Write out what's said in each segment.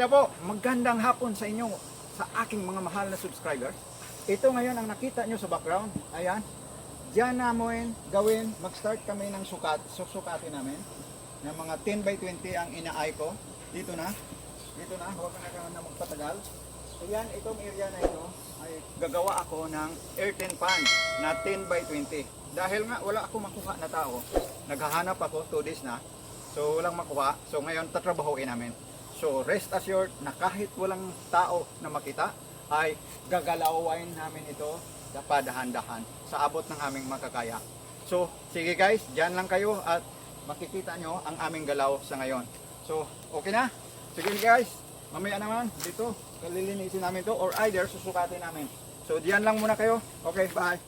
Hello po, magandang hapon sa inyo sa aking mga mahal na subscribers. Ito ngayon ang nakita nyo sa background. Ayan. Diyan namin gawin, mag-start kami ng sukat, susukatin namin. Ng mga 10 by 20 ang inaay ko. Dito na. Dito na, huwag na ka na magpatagal. Ayan, itong area na ito ay gagawa ako ng earthen pan na 10 by 20. Dahil nga wala ako makuha na tao, naghahanap ako 2 days na. So walang makuha. So ngayon tatrabahuin namin. So rest assured na kahit walang tao na makita ay gagalawin namin ito padahan-dahan sa abot ng aming makakaya. So sige guys, dyan lang kayo at makikita nyo ang aming galaw sa ngayon. So okay na? Sige guys, mamaya naman dito kalilinisin namin to or either susukatin namin. So diyan lang muna kayo. Okay, bye.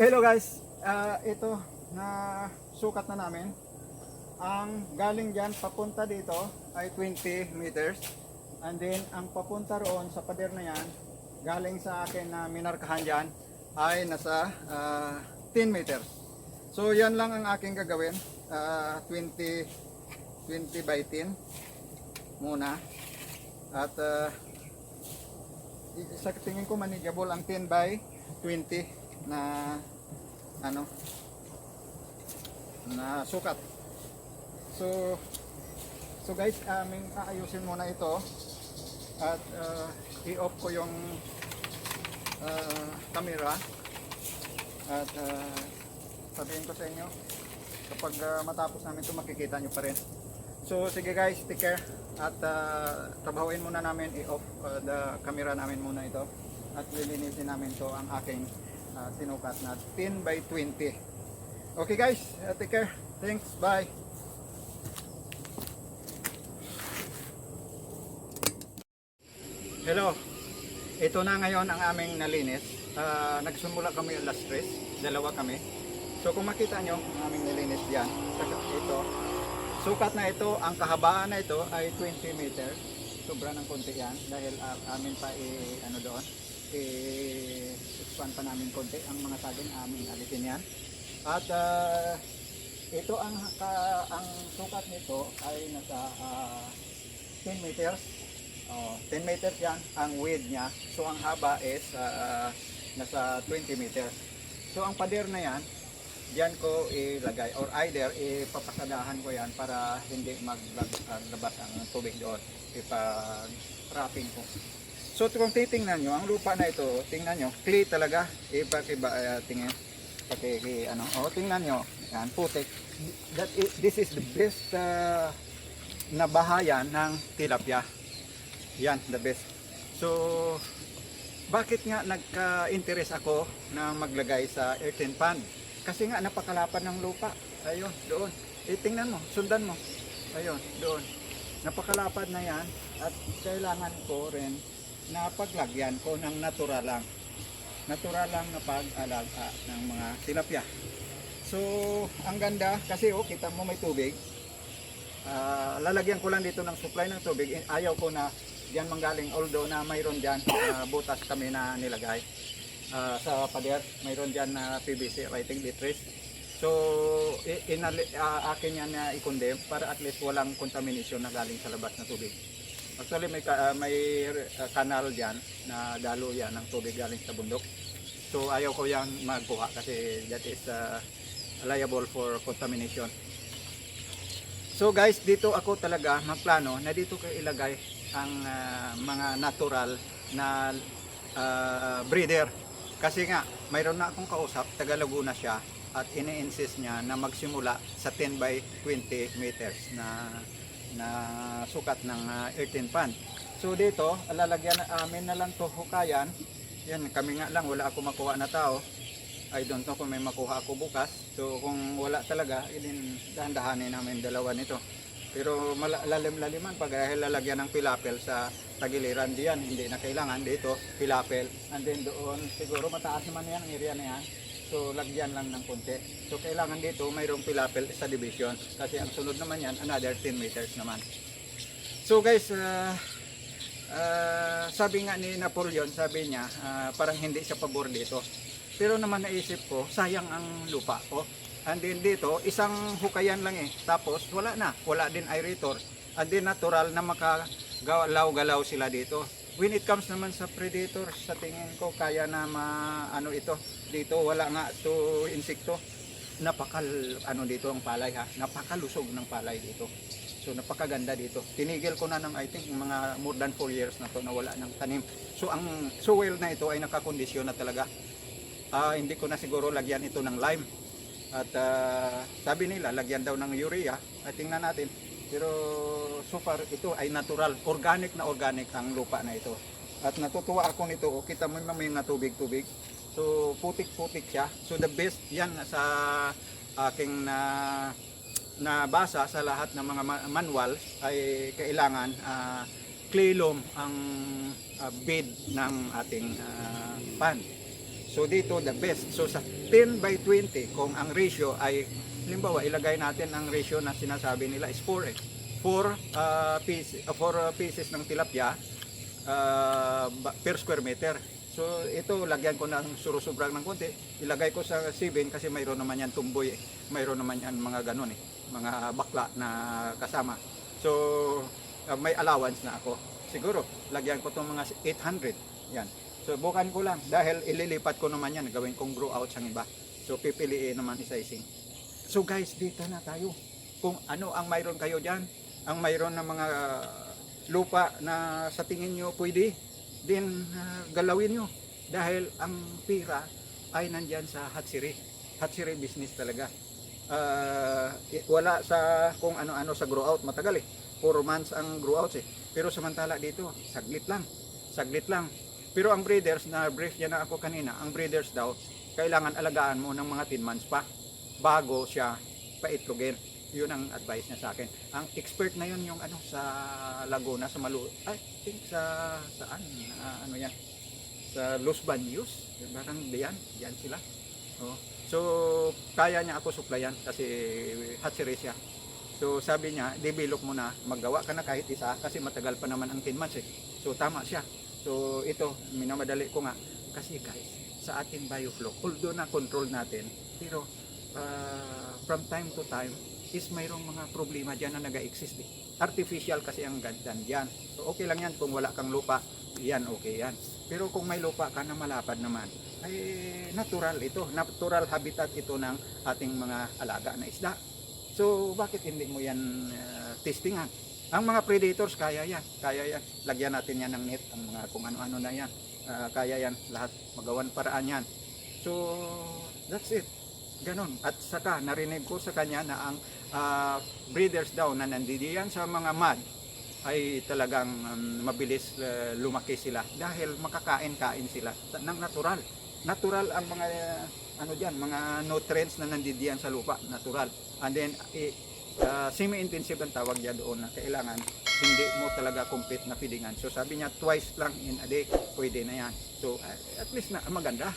Hello guys, Ah, ito na sukat na namin. Ang galing dyan papunta dito ay 20 meters. And then ang papunta roon sa pader na yan, galing sa akin na minarkahan dyan ay nasa ah, 10 meters. So yan lang ang aking gagawin. Ah, 20 20 by 10 muna. At i- sa tingin ko manageable ang 10 by 20 na ano na sukat. So so guys, aming aayusin muna ito at ah, i-off ko yung ah, camera at ah, sabihin ko sa inyo kapag ah, matapos namin ito makikita nyo pa rin. So sige guys, take care at uh, trabahuin muna namin i-off uh, the camera namin muna ito at lilinisin namin to ang aking uh, sinukat na 10 by 20. Okay guys, uh, take care. Thanks, bye. Hello. Ito na ngayon ang aming nalinis. Ah, nagsimula kami alas 3, dalawa kami. So kung makita nyo ang aming nilinis diyan, ito, Sukat na ito, ang kahabaan na ito ay 20 meters. Sobra ng konti yan dahil ah, amin pa i ano doon, i-expand pa namin konti ang mga saging amin alisin yan. At ah, ito ang ka, ang sukat nito ay nasa ah, 10 meters. Oh, 10 meters yan ang width niya. So ang haba is ah, nasa 20 meters. So ang pader na yan, diyan ko ilagay or either ipapasadahan ko yan para hindi maglabas ang tubig doon ipa-wrapping ko so kung titingnan nyo ang lupa na ito tingnan nyo clay talaga iba iba uh, tingin pati ano oh tingnan nyo yan putik that is, this is the best uh, na bahayan ng tilapia yan the best so bakit nga nagka-interest ako na maglagay sa earthen pond kasi nga napakalapad ng lupa. Ayun, doon. Eh, tingnan mo, sundan mo. Ayun, doon. Napakalapad na yan at kailangan ko rin na paglagyan ko ng natural lang. Natural lang na pag-alaga ng mga tilapia. So, ang ganda kasi oh, kita mo may tubig. Ah, lalagyan ko lang dito ng supply ng tubig. Eh, Ayaw ko na diyan manggaling although na mayroon diyan ah, butas kami na nilagay ah, sa pader. Mayroon diyan na PVC writing litres. So, i- inali, ah, akin yan na i-condemn para at least walang contamination na galing sa labas na tubig. Actually, may, ah, may ah, kanal diyan na dalo yan ng tubig galing sa bundok. So, ayaw ko yan magkuha kasi that is ah, liable for contamination. So guys, dito ako talaga magplano na dito ko ilagay ang ah, mga natural na ah, breeder. Kasi nga, mayroon na akong kausap, taga Laguna siya at ini-insist niya na magsimula sa 10 by 20 meters na na sukat ng uh, earthen pan. So dito, lalagyan na amin na lang to hukayan. Yan, kami nga lang, wala ako makuha na tao. I don't know kung may makuha ako bukas. So kung wala talaga, ilin dahan-dahanin namin dalawa nito. Pero lalim-laliman pag dahil lalagyan ng pilapel sa tagiliran diyan, hindi na kailangan dito pilapel. And then doon, siguro mataas naman yan ang area na yan. So lagyan lang ng konti. So kailangan dito mayroong pilapel sa division kasi ang sunod naman yan another 10 meters naman. So guys, ah, ah, sabi nga ni Napoleon, sabi niya, ah, parang hindi siya pabor dito. Pero naman naisip ko, sayang ang lupa ko. And then dito, isang hukayan lang eh. Tapos wala na, wala din aerator. And then natural na makagalaw-galaw sila dito. When it comes naman sa predator, sa tingin ko kaya na ma ano ito dito wala nga to insekto. Napakal ano dito ang palay ha. Napakalusog ng palay dito. So napakaganda dito. Tinigil ko na ng I think mga more than 4 years na to na wala ng tanim. So ang soil na ito ay nakakondisyon na talaga. Ah, hindi ko na siguro lagyan ito ng lime. At ah, sabi nila lagyan daw ng urea. At tingnan natin. Pero so far ito ay natural, organic na organic ang lupa na ito. At natutuwa ako nito, oh, kita mo may mga tubig-tubig. So putik-putik siya. So the best yan sa aking na nabasa sa lahat ng mga ma- manual ay kailangan ah, clay loam ang ah, bed ng ating ah, pan. So dito the best. So sa 10 by 20 kung ang ratio ay halimbawa ilagay natin ang ratio na sinasabi nila is 4 eh. 4 pieces, 4 pieces ng tilapia uh, per square meter. So ito lagyan ko ng surusobrang ng konti, ilagay ko sa 7 kasi mayroon naman yan tumboy, eh. mayroon naman yan mga ganun eh, mga bakla na kasama. So uh, may allowance na ako. Siguro lagyan ko tong mga 800. Yan. So bukan ko lang dahil ililipat ko naman yan, gawin kong grow out sa iba. So pipiliin naman isa-ising. So guys, dito na tayo. Kung ano ang mayroon kayo diyan, ang mayroon ng mga lupa na sa tingin nyo pwede, din ah, galawin nyo. Dahil ang pira ay nandyan sa hatsiri. Hatsiri business talaga. I- wala sa kung ano-ano sa grow out matagal eh. 4 months ang grow out eh. Pero samantala dito, saglit lang. Saglit lang. Pero ang breeders na brief niya na ako kanina, ang breeders daw, kailangan alagaan mo ng mga 10 months pa bago siya paitlogin. Yun ang advice niya sa akin. Ang expert na yun yung ano sa Laguna, sa Malu, I think sa saan, Ah, ano yan, sa Los Baños, parang diyan, diyan sila. Oh. So, kaya niya ako suplayan kasi hatsiri siya. So, sabi niya, develop mo na, maggawa ka na kahit isa kasi matagal pa naman ang 10 months eh. So, tama siya. So, ito, minamadali ko nga. Kasi guys, sa ating bioflow, although na control natin, pero uh, from time to time, is mayroong mga problema dyan na nag-exist eh. Artificial kasi ang gandan dyan. So okay lang yan kung wala kang lupa, yan okay yan. Pero kung may lupa ka na malapad naman, ay natural ito. Natural habitat ito ng ating mga alaga na isda. So bakit hindi mo yan uh, testingan? Ang mga predators kaya yan, kaya yan. Lagyan natin yan ng net, ang mga kung ano-ano na yan. Ah, kaya yan, lahat magawan paraan yan. So that's it. Ganon. At saka narinig ko sa kanya na ang ah, breeders daw na nandidiyan sa mga mud ay talagang um, mabilis uh, lumaki sila dahil makakain-kain sila ng natural. Natural ang mga uh, ano diyan, mga nutrients na nandidiyan sa lupa, natural. And then uh, semi-intensive ang tawag niya doon na kailangan hindi mo talaga complete na feedingan. So sabi niya twice lang in a day, pwede na yan. So uh, at least na maganda.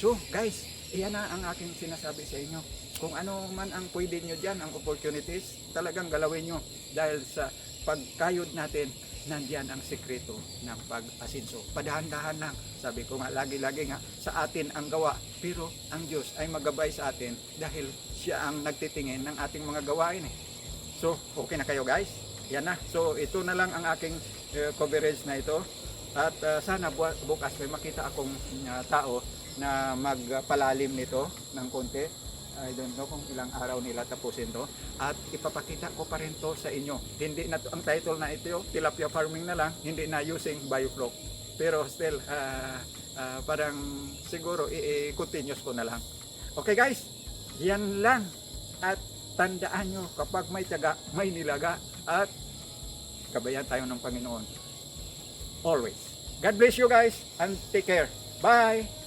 So guys, iyan na ang aking sinasabi sa inyo. Kung ano man ang pwede nyo dyan, ang opportunities, talagang galawin nyo. Dahil sa pagkayod natin, nandiyan ang sekreto ng pag-asinso. Padahan-dahan lang. Sabi ko nga, lagi-lagi nga, sa atin ang gawa. Pero ang Diyos ay magabay sa atin dahil siya ang nagtitingin ng ating mga gawain. Eh. So, okay na kayo guys? Yan na. So, ito na lang ang aking eh, coverage na ito. At uh, sana bu- bukas may makita akong uh, tao na magpalalim nito ng konti. I don't know kung ilang araw nila tapusin to. At ipapakita ko pa rin to sa inyo. Hindi na to- ang title na ito, tilapia farming na lang, hindi na using bioflow. Pero still, ah, ah, parang siguro i-continuous ko na lang. Okay guys, yan lang. At tandaan nyo, kapag may tiyaga, may nilaga. At kabayan tayo ng Panginoon. Always. God bless you guys and take care. Bye!